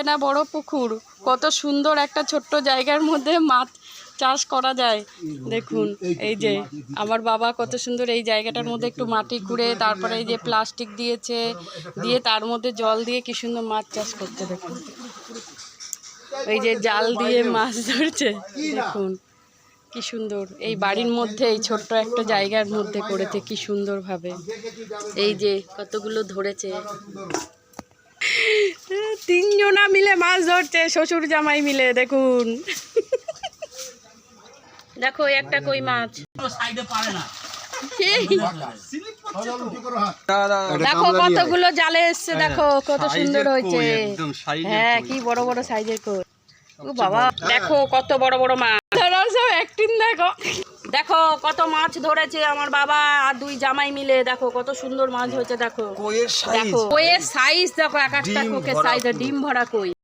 হবে না বড় পুকুর। কত সুন্দর একটা ছোট্ট জায়গার মধ্যে মাছ চাষ করা যায়। দেখুন, এই যে আমার বাবা কত সুন্দর এই জায়গাটার মধ্যে একটু মাটি খুঁড়ে, তারপরে এই যে প্লাস্টিক দিয়েছে, দিয়ে তার মধ্যে জল দিয়ে কি সুন্দর মাছ চাষ করতে দেখুন। এই যে জাল দিয়ে মাছ ধরছে, দেখুন। কি সুন্দর, এই বাড়ির মধ্যে, এই ছোট্ট একটা জায়গার মধ্যে করেছে, কি সুন্দরভাবে। এই যে কতগুলো ধরেছে। তিনজনা মিলে মাছ ধরছে শ্বশুর জামাই মিলে দেখুন। দেখো একটা কই মাছ। দেখো কতগুলো জালে এসছে দেখো কত সুন্দর হয়েছে। হ্যাঁ কি বড় বড় সাইজের কই। ও বাবা দেখো কত বড় বড় মাছ। সব একদিন দেখো। দেখো কত মাছ ধরেছে আমার বাবা আর দুই জামাই মিলে। দেখো কত সুন্দর মাছ হয়েছে দেখো। দেখো কইয়ের সাইজ দেখো এক একটা কোকের সাইজ ডিম ভরা কই।